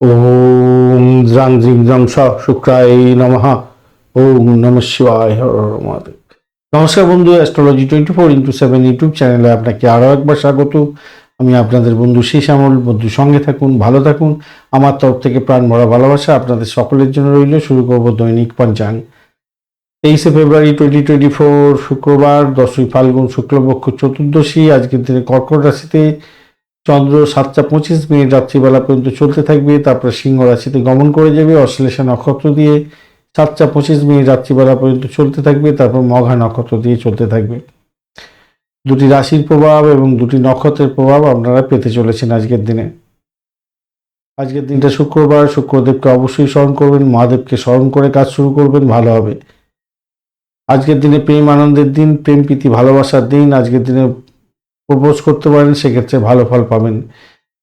ওম জ্রাং জিং দ্রাং স শুক্রায় নমঃ। ওম নম শিবায় নমস্কার বন্ধু astrology twenty four into seven YouTube চ্যানেলে আপনাকে আরও একবার স্বাগত। আমি আপনাদের বন্ধু শেষ আমল বন্ধু সঙ্গে থাকুন, ভালো থাকুন। আমার তরফ থেকে প্রাণ ভরা ভালোবাসা আপনাদের সকলের জন্য রইল। শুরু করব দৈনিক পঞ্চাং। তেইশে ফেব্রুয়ারি টোয়েন্টি টোয়েন্টি ফোর শুক্রবার, দশই ফাল্গুন, শুক্লপক্ষ চতুর্দশী। আজকের দিনে কর্কট রাশিতে চন্দ্র সাতটা পঁচিশ মিনিট রাত্রিবেলা পর্যন্ত চলতে থাকবে, তারপরে সিংহ রাশিতে গমন করে যাবে, অশ্লেষা নক্ষত্র দিয়ে সাতটা পঁচিশ মিনিট রাত্রিবেলা পর্যন্ত চলতে থাকবে, তারপর মঘা নক্ষত্র দিয়ে চলতে থাকবে। দুটি রাশির প্রভাব এবং দুটি নক্ষত্রের প্রভাব আপনারা পেতে চলেছেন আজকের দিনে। আজকের দিনটা শুক্রবার, শুক্রদেবকে অবশ্যই স্মরণ করবেন, মহাদেবকে স্মরণ করে কাজ শুরু করবেন, ভালো হবে। আজকের দিনে প্রেম আনন্দের দিন, প্রেম, প্রীতি, ভালোবাসার দিন, আজকের দিনে প্রপোজ করতে পারেন, সেক্ষেত্রে ভালো ফল পাবেন।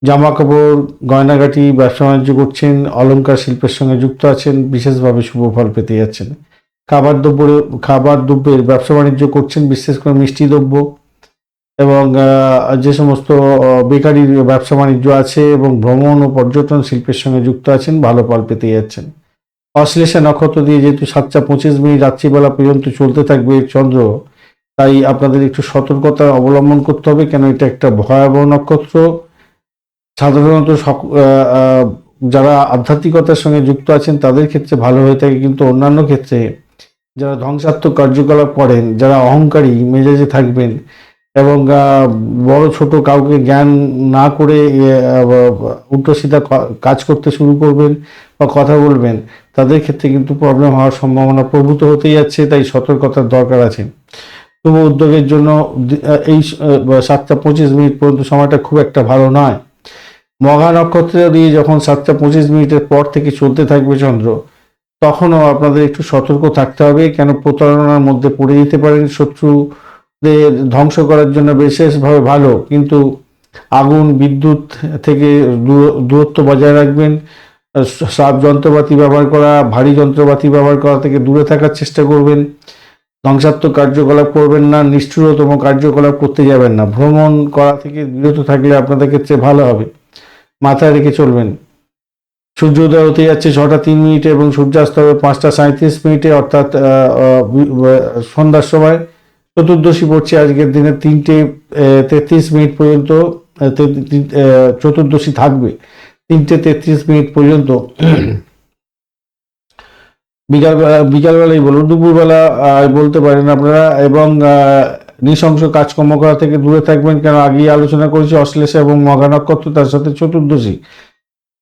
জামা কাপড় গয়নাগাটি, ব্যবসা বাণিজ্য করছেন, অলংকার শিল্পের সঙ্গে যুক্ত আছেন, বিশেষভাবে শুভ ফল পেতে যাচ্ছেন। খাবার দ্রব্য, খাবার দ্রব্যের ব্যবসা বাণিজ্য করছেন, বিশেষ করে মিষ্টি দ্রব্য এবং যে সমস্ত বেকারির ব্যবসা বাণিজ্য আছে এবং ভ্রমণ ও পর্যটন শিল্পের সঙ্গে যুক্ত আছেন, ভালো ফল পেতে যাচ্ছেন। অশ্লেষা নক্ষত্র দিয়ে যেহেতু সাতটা পঁচিশ মিনিট রাত্রিবেলা পর্যন্ত চলতে থাকবে, চন্দ্র তাই আপনাদের একটু সতর্কতা অবলম্বন করতে হবে, কেন এটা একটা ভয়াবহ নক্ষত্র। সাধারণত যারা আধ্যাত্মিকতার সঙ্গে যুক্ত আছেন, তাদের ক্ষেত্রে ভালো হয়ে থাকে, কিন্তু অন্যান্য ক্ষেত্রে যারা ধ্বংসাত্মক কার্যকলাপ করেন, যারা অহংকারী মেজাজে থাকবেন এবং বড় ছোট কাউকে জ্ঞান না করে উল্টো সিধা কাজ করতে শুরু করবেন বা কথা বলবেন, তাদের ক্ষেত্রে কিন্তু প্রবলেম হওয়ার সম্ভাবনা প্রভূত হতেই যাচ্ছে, তাই সতর্কতার দরকার আছে। শুভ উদ্যোগের জন্য এই সাতটা পঁচিশ মিনিট পর্যন্ত সময়টা খুব একটা ভালো নয়। মঘা নক্ষত্র দিয়ে যখন সাতটা পঁচিশ মিনিটের পর থেকে চলতে থাকবে চন্দ্র, তখনও আপনাদের একটু সতর্ক থাকতে হবে। কেন প্রতারণার মধ্যে পড়ে যেতে পারেন শত্রুদের ধ্বংস করার জন্য বিশেষভাবে ভালো, কিন্তু আগুন, বিদ্যুৎ থেকে দূর- দূরত্ব বজায় রাখবেন। সাপ যন্ত্রপাতি ব্যবহার করা, ভারী যন্ত্রপাতি ব্যবহার করা থেকে দূরে থাকার চেষ্টা করবেন। ধ্বংসাত্মক কার্যকলাপ করবেন না, নিষ্ঠুরতম কার্যকলাপ করতে যাবেন না। ভ্রমণ করা থেকে বিরত থাকলে আপনাদের ক্ষেত্রে ভালো হবে। মাথায় রেখে চলবেন। সূর্যোদয় হতে যাচ্ছে ছটা তিন মিনিটে এবং সূর্যাস্ত হবে পাঁচটা সাঁত্রিশ মিনিটে, অর্থাৎ সন্ধ্যার সময়। চতুর্দশী পড়ছে আজকের দিনে তিনটে তেত্রিশ মিনিট পর্যন্ত চতুর্দশী থাকবে। তিনটে তেত্রিশ মিনিট পর্যন্ত বিকালবেলা বিকালবেলায় বলুন, দুপুরবেলা বলতে পারেন আপনারা, এবং নৃশংস কাজকর্ম করা থেকে দূরে থাকবেন কেন? আগেই আলোচনা করেছি অশ্লেষা এবং মঘা নক্ষত্র, তার সাথে চতুর্দশী।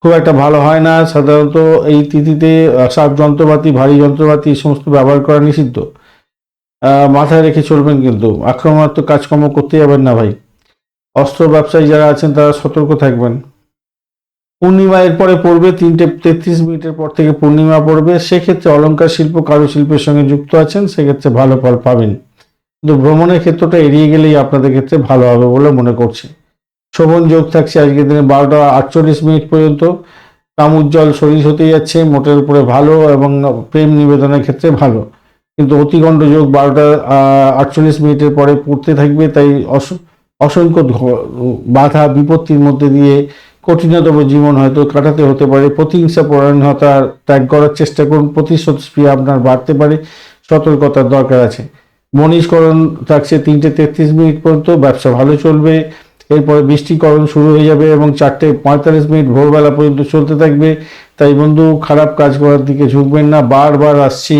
খুব একটা ভালো হয় না, সাধারণত এই তিথিতে সাপ যন্ত্রপাতি, ভারী যন্ত্রপাতি এই সমস্ত ব্যবহার করা নিষিদ্ধ। মাথায় রেখে চলবেন কিন্তু, আক্রমণাত্মক কাজকর্ম করতে যাবেন না ভাই। অস্ত্র ব্যবসায়ী যারা আছেন, তারা সতর্ক থাকবেন। পূর্ণিমা এরপরে পড়বে তিনটে তেত্রিশ মিনিটের পর থেকে পূর্ণিমা পড়বে। সেক্ষেত্রে অলংকার শিল্প, কারুশিল্পের সঙ্গে যুক্ত আছেন, সেক্ষেত্রে ভালো ফল পাবেন। কিন্তু ভ্রমণের ক্ষেত্রটা এড়িয়ে গেলেই আপনাদের ক্ষেত্রে ভালো হবে বলে মনে করছি। শোভন যোগ থাকছে আজকের দিনে বারোটা আটচল্লিশ মিনিট পর্যন্ত। কাম উজ্জ্বল শরীর হতে যাচ্ছে, মোটের উপরে ভালো এবং প্রেম নিবেদনের ক্ষেত্রে ভালো। কিন্তু অতিগণ্ড যোগ বারোটা আটচল্লিশ মিনিটের পরে পড়তে থাকবে, তাই অস- অসংখ্য বাধা, বিপত্তির মধ্যে দিয়ে কঠিনতম জীবন হয়তো কাটাতে হতে পারে। প্রতিহিংসা পরায়ণতা ত্যাগ করার চেষ্টা করুন। প্রতিশোধ স্প্রিয়া আপনার বাড়তে পারে। সতর্কতার দরকার আছে। মনীষকরণ থাকছে তিনটে তেত্রিশ মিনিট পর্যন্ত। ব্যবসা ভালো চলবে। এরপরে বৃষ্টিকরণ শুরু হয়ে যাবে এবং চারটে পঁয়তাল্লিশ মিনিট ভোরবেলা পর্যন্ত চলতে থাকবে। তাই বন্ধু, খারাপ কাজ করার দিকে ঝুঁকবেন না। বারবার আসছি,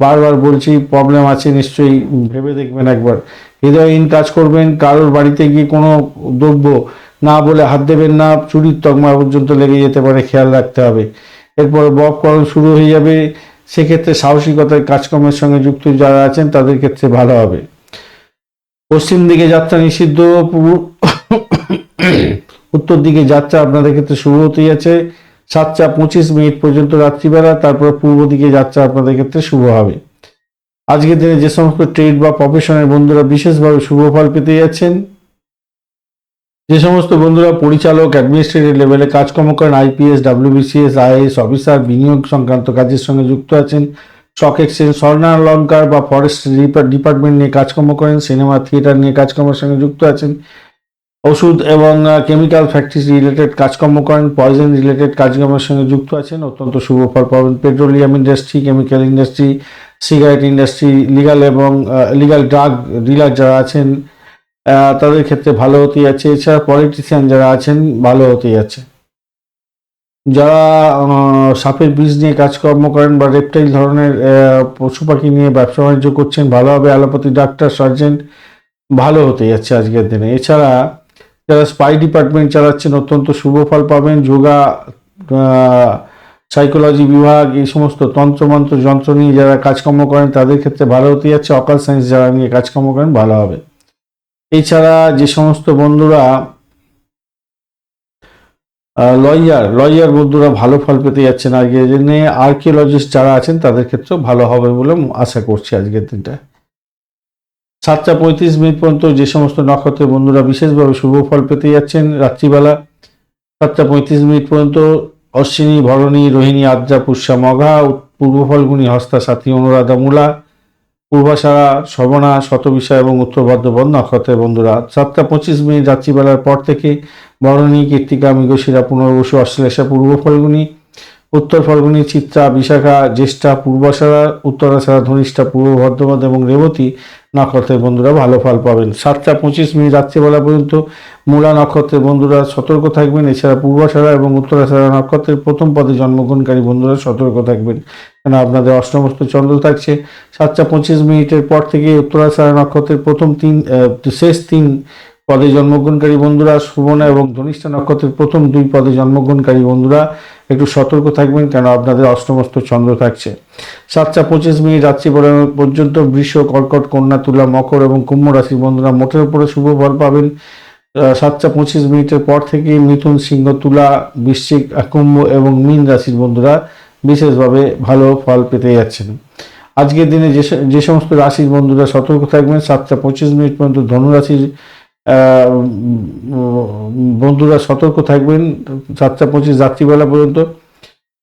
বারবার বলছি প্রবলেম আছে নিশ্চয়ই। ভেবে দেখবেন একবার। হৃদয়হীন কাজ করবেন। কারোর বাড়িতে গিয়ে কোনো দ্রব্য না বলে হাত দেবেন না, চুরির তকমা পর্যন্ত লেগে যেতে পারে, খেয়াল রাখতে হবে। এরপর বককরণ শুরু হয়ে যাবে। সেক্ষেত্রে সাহসিকতার কাজকর্মের সঙ্গে যুক্ত যারা আছেন, তাদের ক্ষেত্রে ভালো হবে। পশ্চিম দিকে যাত্রা নিষিদ্ধ উত্তর দিকে যাত্রা আপনাদের ক্ষেত্রে শুরু হতেই আছে। সাতটা পঁচিশ মিনিট পর্যন্ত রাত্রিবেলা, তারপর পূর্ব দিকে যাত্রা আপনাদের ক্ষেত্রে শুভ হবে। আজকের দিনে যে সমস্ত ট্রেড বা প্রফেশনের বন্ধুরা বিশেষভাবে শুভ ফল পেতে যাচ্ছেন যে সমস্ত বন্ধুরা পরিচালক অ্যাডমিনিস্ট্রেটিভ লেভেলে কাজকর্ম করেন আইপিএস ডাব্লিউবিসিএস আইএস অফিসার বিনিয়োগ সংক্রান্ত কাজের সঙ্গে যুক্ত আছেন স্টক এক্সচেঞ্জ স্বর্ণালঙ্কার বা ফরেস্ট ডিপার্টমেন্ট নিয়ে কাজকর্ম করেন সিনেমা থিয়েটার নিয়ে কাজকর্মের সঙ্গে যুক্ত আছেন, ওষুধ এবং কেমিক্যাল ফ্যাক্টরি রিলেটেড কাজকর্ম করেন পয়জন রিলেটেড কাজকর্মের সঙ্গে যুক্ত আছেন, অত্যন্ত শুভ ফল পাবেন petroleum industry chemical industry cigarette industry legal এবং লিগাল ড্রাগ ডিলার যারা আছেন তাদের ক্ষেত্রে ভালো হতে যাচ্ছে। এছাড়া পলিটিশিয়ান যারা আছেন, ভালো হতে যাচ্ছে। যারা সাপের বীজ নিয়ে কাজকর্ম করেন বা রেপটাইল ধরনের পশু পাখি নিয়ে ব্যবসা বাণিজ্য করছেন ভালোভাবে অ্যালোপ্যাথি, ডাক্তার সার্জেন্ট ভালো হতে যাচ্ছে আজকের দিনে। এছাড়া যারা স্পাই ডিপার্টমেন্ট চালাচ্ছেন, অত্যন্ত শুভ ফল পাবেন। যোগা সাইকোলজি বিভাগ, এই সমস্ত তন্ত্রমন্ত্র, যন্ত্র নিয়ে যারা কাজকর্ম করেন, তাদের ক্ষেত্রে ভালো হতে যাচ্ছে। অকাল সায়েন্স যারা নিয়ে কাজকর্ম করেন, ভালো হবে। এছাড়া যে সমস্ত বন্ধুরা লয়ার লয়ার বন্ধুরা ভালো ফল পেতে যাচ্ছেন আজকের দিনে আর্কিওলজিস্ট যারা আছেন তাদের ক্ষেত্রেও ভালো হবে বলে আশা করছি আজকের দিনটা। সাতটা পঁয়ত্রিশ মিনিট পর্যন্ত যে সমস্ত নক্ষত্রের বন্ধুরা বিশেষভাবে শুভ ফল পেতে যাচ্ছেন রাত্রিবেলা, সাতটা পঁয়ত্রিশ মিনিট পর্যন্ত অশ্বিনী, ভরণী, রোহিণী, আদ্রা, পুষ্যা মঘা পূর্ব ফলগুনি, হস্তা, সাথী, অনুরাধা, মূলা পূর্বাশারা শ্রবণা শতবিষা এবং উত্তর ভদ্রপদ নক্ষত্রের বন্ধুরা সাতটা পঁচিশ মিনিট রাত্রিবেলার পর থেকে বরণী, কীর্তিকা, মৃগশিরা, পুনর্বসু, অশ্লেষা, পূর্ব ফলগুনি, উত্তর ফলগুনি, চিত্রা, বিশাখা, জ্যেষ্ঠা পূর্বাশারা উত্তরাশারা ধনিষ্ঠা, পূর্ব ভদ্রপদ এবং রেবতী নক্ষত্রের বন্ধুরা ভালো ফল পাবেন। সাতটা পঁচিশ মিনিট রাত্রিবেলা পর্যন্ত মূলা নক্ষত্রের বন্ধুরা সতর্ক থাকবেন। এছাড়া পূর্বাশারা এবং উত্তরাশারা নক্ষত্রের প্রথম পদে জন্মগ্রহণকারী বন্ধুরা সতর্ক থাকবেন। কেন আপনাদের অষ্টমস্ত চন্দ্র থাকছে। সাতটা পঁচিশ মিনিটের পর থেকে উত্তরাশারা নক্ষত্রের প্রথম তিন শেষ তিন পদে জন্মগ্রহণকারী বন্ধুরা সুবর্ণা এবং ধনিষ্ঠা নক্ষত্রের প্রথম দুই পদে জন্মগ্রহণকারী বন্ধুরা একটু সতর্ক থাকবেন কেন আপনাদের অষ্টমস্ত চন্দ্র থাকছে। সাতটা পঁচিশ মিনিট রাত্রি পর্যন্ত বৃষ, কর্কট, কন্যা, তুলা, মকর এবং কুম্ভ রাশির বন্ধুরা মোটের উপরে শুভ ফল পাবেন। সাতটা পঁচিশ মিনিটের পর থেকে মিথুন, সিংহ, তুলা, বৃশ্চিক, কুম্ভ এবং মীন রাশির বন্ধুরা বিশেষভাবে ভালো ফল পেতে যাচ্ছেন। আজকের দিনে যে যে সমস্ত রাশির বন্ধুরা সতর্ক থাকবেন, সাতটা পঁচিশ মিনিট পর্যন্ত ধনুরাশির বন্ধুরা সতর্ক থাকবেন, সাতটা পঁচিশ রাত্রিবেলা পর্যন্ত।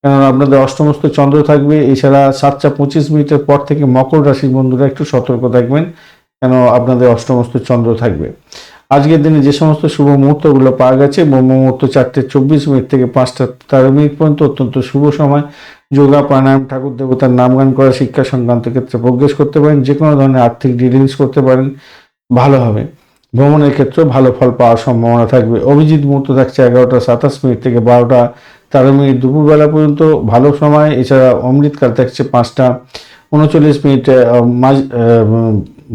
কারণ আপনাদের অষ্টমস্ত চন্দ্র থাকবে, এছাড়া সাতটা পঁচিশ মিনিটের পর থেকে মকর রাশির বন্ধুরা একটু সতর্ক থাকবেন, কেন আপনাদের অষ্টমস্ত চন্দ্র থাকবে। আজকের দিনে যে সমস্ত শুভ মুহূর্তগুলো পাওয়া গেছে, ব্রহ্ম মুহূর্ত চারটে চব্বিশ মিনিট থেকে পাঁচটা তেরো মিনিট পর্যন্ত অত্যন্ত শুভ সময়। যোগা, প্রাণায়াম, ঠাকুর দেবতার নাম গান করা, শিক্ষা সংক্রান্ত ক্ষেত্রে প্রোগ্রেস করতে পারেন, যে কোনো ধরনের আর্থিক ডিলিংস করতে পারেন, ভালো হবে। ভ্রমণের ক্ষেত্রেও ভালো ফল পাওয়ার সম্ভাবনা থাকবে। অভিজিৎ মুহূর্ত থাকছে এগারোটা সাতাশ মিনিট থেকে বারোটা তেরো মিনিট দুপুরবেলা পর্যন্ত, ভালো সময়। এছাড়া অমৃতকাল থাকছে পাঁচটা উনচল্লিশ মিনিট মাঝ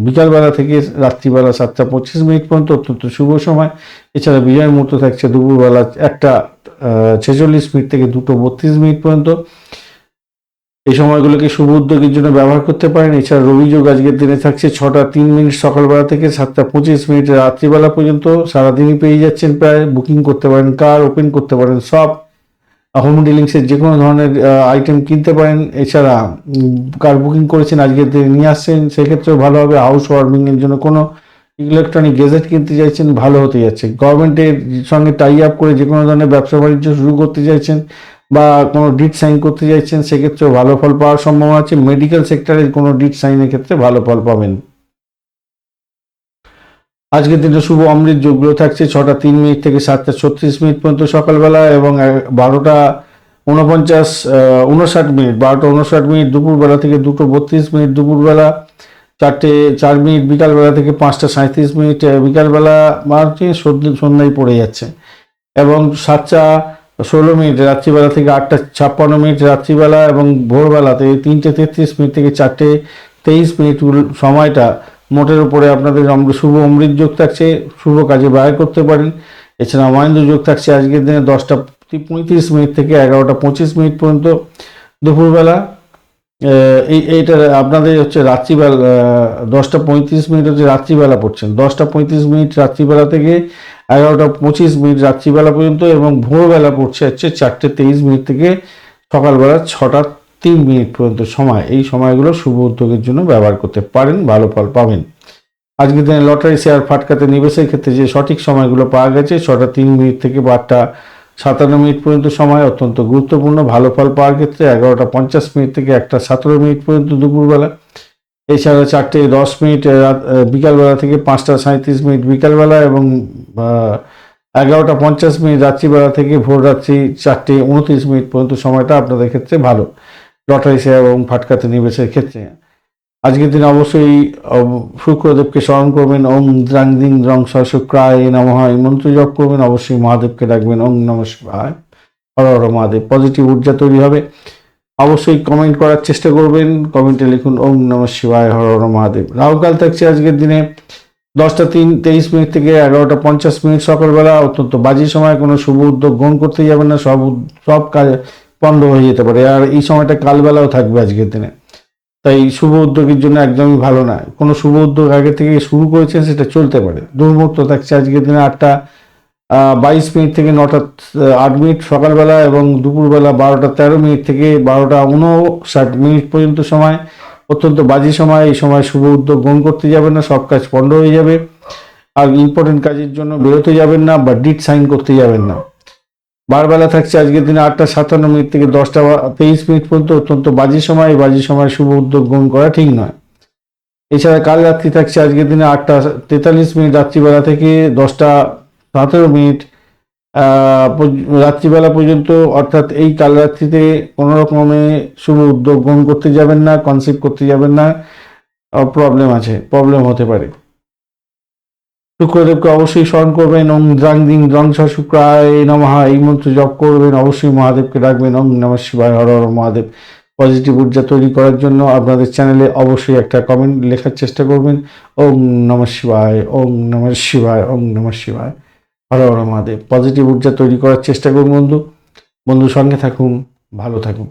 বিকালবেলা থেকে রাত্রিবেলা সাতটা পঁচিশ মিনিট পর্যন্ত অত্যন্ত শুভ সময়। এছাড়া বিজয় মুহূর্ত থাকছে দুপুরবেলা একটা ছেচল্লিশ মিনিট থেকে দুটো বত্রিশ মিনিট পর্যন্ত। এই সময়গুলোকে শুভ উদ্যোগের জন্য ব্যবহার করতে পারেন। এছাড়া রবিযোগ আজকের দিনে থাকছে ছটা তিন মিনিট সকালবেলা থেকে সাতটা পঁচিশ মিনিট রাত্রিবেলা পর্যন্ত। সারাদিনই পেয়ে যাচ্ছেন প্রায়। বুকিং করতে পারেন, কার ওপেন করতে পারেন, সব হোম ডিলিংসের যে কোনো ধরনের আইটেম কিনতে পারেন। এছাড়া কার বুকিং করেছেন, আজকের দিনে নিয়ে আসছেন, সেক্ষেত্রেও ভালো হবে। হাউস ওয়ার্মিংয়ের জন্য কোনো ইলেকট্রনিক গেজেট কিনতে চাইছেন, ভালো হতে যাচ্ছে। গভর্নমেন্টের সঙ্গে টাই আপ করে যে কোনো ধরনের ব্যবসা বাণিজ্য শুরু করতে চাইছেন বা কোনো ডিট সাইন করতে চাইছেন, সেক্ষেত্রেও ভালো ফল পাওয়ার সম্ভাবনা আছে। মেডিকেল সেক্টরের কোনো ডিট সাইনের ক্ষেত্রে ভালো ফল পাবেন। আজকের দিনে শুভ অমৃত যোগগুলো থাকছে ছটা তিন মিনিট থেকে সাতটা ছত্রিশ মিনিট পর্যন্ত সকালবেলা এবং বারোটা উনপঞ্চাশ আহ, উনষাট মিনিট। বারোটা উনষাট মিনিট দুপুরবেলা থেকে দুটো বত্রিশ মিনিট দুপুরবেলা চারটে চার মিনিট বিকালবেলা থেকে পাঁচটা সাঁত্রিশ মিনিট বিকালবেলা মারতে সন্ধ্যায় পড়ে যাচ্ছে। এবং সাতটা ষোলো মিনিট রাত্রিবেলা থেকে আটটা ছাপ্পান্ন মিনিট রাত্রিবেলা এবং ভোরবেলাতে তিনটে তেত্রিশ মিনিট থেকে চারটে তেইশ মিনিট সময়টা মোটের উপরে আপনাদের শুভ অমৃত যোগ থাকছে, শুভ কাজে ব্যয় করতে পারেন। এছাড়া মহেন্দ্র যোগ থাকছে আজকের দিনে দশটা পঁয়ত্রিশ মিনিট থেকে এগারোটা পঁচিশ মিনিট পর্যন্ত দুপুরবেলা। এই, এইটা আপনাদের হচ্ছে রাত্রিবেলা দশটা পঁয়ত্রিশ মিনিট হচ্ছে রাত্রিবেলা পড়ছেন। দশটা পঁয়ত্রিশ মিনিট রাত্রিবেলা থেকে এগারোটা পঁচিশ মিনিট রাত্রিবেলা পর্যন্ত এবং ভোরবেলা পড়ছে হচ্ছে চারটে তেইশ মিনিট থেকে সকালবেলা ছটা তিন মিনিট পর্যন্ত সময়। এই সময়গুলো শুভ উদ্যোগের জন্য ব্যবহার করতে পারেন, ভালো ফল পাবেন। আজকের দিনে লটারি শেয়ার ফাটকাতে নিবেশের ক্ষেত্রে যে সঠিক সময়গুলো পাওয়া গেছে, ছটা তিন মিনিট থেকে বা আটটা সাতান্ন মিনিট পর্যন্ত সময়, অত্যন্ত গুরুত্বপূর্ণ, ভালো ফল পাওয়ার ক্ষেত্রে এগারোটা পঞ্চাশ মিনিট থেকে একটা সতেরো মিনিট পর্যন্ত দুপুরবেলা। এছাড়া চারটে দশ মিনিট বিকালবেলা থেকে পাঁচটা সাঁত্রিশ মিনিট বিকালবেলা এবং এগারোটা পঞ্চাশ মিনিট রাত্রিবেলা থেকে ভোর রাত্রি চারটে উনত্রিশ মিনিট পর্যন্ত সময়টা আপনাদের ক্ষেত্রে ভালো। লটারি শেয়ার এবং ফাটকাতে নিবেশের ক্ষেত্রে। আজকের দিন অবশ্যই শুক্রদেবকে স্মরণ করবেন। ওম দ্রাং দিং দ্রং স শুক্রায় নমঃ। এই মন্ত্র জপ করবেন। অবশ্যই মহাদেবকে ডাকবেন। ওম নম শিবায় হর হর মহাদেব। পজিটিভ ঊর্জা তৈরি হবে। অবশ্যই কমেন্ট করার চেষ্টা করবেন। কমেন্টে লিখুন, ওম নম শিবায় হর হর মহাদেব। রাহুকাল থাকছে আজকের দিনে দশটা তিন, তেইশ মিনিট থেকে এগারোটা পঞ্চাশ মিনিট সকালবেলা। অত্যন্ত বাজে সময়। কোনো শুভ উদ্যোগ গ্রহণ করতে যাবেন না। সব সব কাজ বন্ধ হয়ে যেতে পারে। আর এই সময়টা কালবেলাও থাকবে আজকের দিনে। তাই শুভ উদ্যোগের জন্য একদমই ভালো না। কোনো শুভ উদ্যোগ আগে থেকে শুরু করেছেন সেটা চলতে পারে। দুর্মুহূর্ত থাকছে আজকের দিনে আটটা বাইশ মিনিট থেকে নটা, আট মিনিট সকালবেলা এবং দুপুরবেলা বারোটা, তেরো মিনিট থেকে বারোটা উনষাট মিনিট পর্যন্ত সময়। অত্যন্ত বাজে সময়। এই সময় শুভ উদ্যোগ গ্রহণ করতে যাবেন না। সব কাজ পণ্ড হয়ে যাবে। আর ইম্পর্টেন্ট কাজের জন্য বেরোতে যাবেন না বা ডিট সাইন করতে যাবেন না। বারবেলা থাকছে আজকের দিনে আটটা সাতান্ন মিনিট থেকে দশটা তেইশ মিনিট পর্যন্ত অত্যন্ত বাজে সময়। এই বাজে সময় শুভ উদ্যোগ গ্রহণ করা ঠিক নয়। এছাড়া কাল রাত্রি থাকছে আজকের দিনে আটটা তেতাল্লিশ মিনিট, রাত্রিবেলা থেকে দশটা সতেরো মিনিট। রাত্রিবেলা পর্যন্ত অর্থাৎ এই কাল রাত্রিতে কোনো রকমে শুভ উদ্যোগ গ্রহণ করতে যাবেন না কনসেপ্ট করতে যাবেন না। প্রবলেম আছে প্রবলেম হতে পারে। শুক্রদেবকে অবশ্যই স্মরণ করবেন। ওং দ্রাং দিং দ্রং শুক্রায় নমহা এই মন্ত্র জপ করবেন, অবশ্যই মহাদেবকে ডাকবেন। ওং নমঃ শিবায় হর হর মহাদেব। পজিটিভ ঊর্জা তৈরি করার জন্য আপনাদের চ্যানেলে অবশ্যই একটা কমেন্ট লেখার চেষ্টা করবেন। ওং নমঃ শিবায় ওং নমঃ শিবায় ওং নমঃ শিবায় হর হর মহাদেব। পজিটিভ ঊর্জা তৈরি করার চেষ্টা করুন বন্ধু। বন্ধুর সঙ্গে থাকুন, ভালো থাকুন।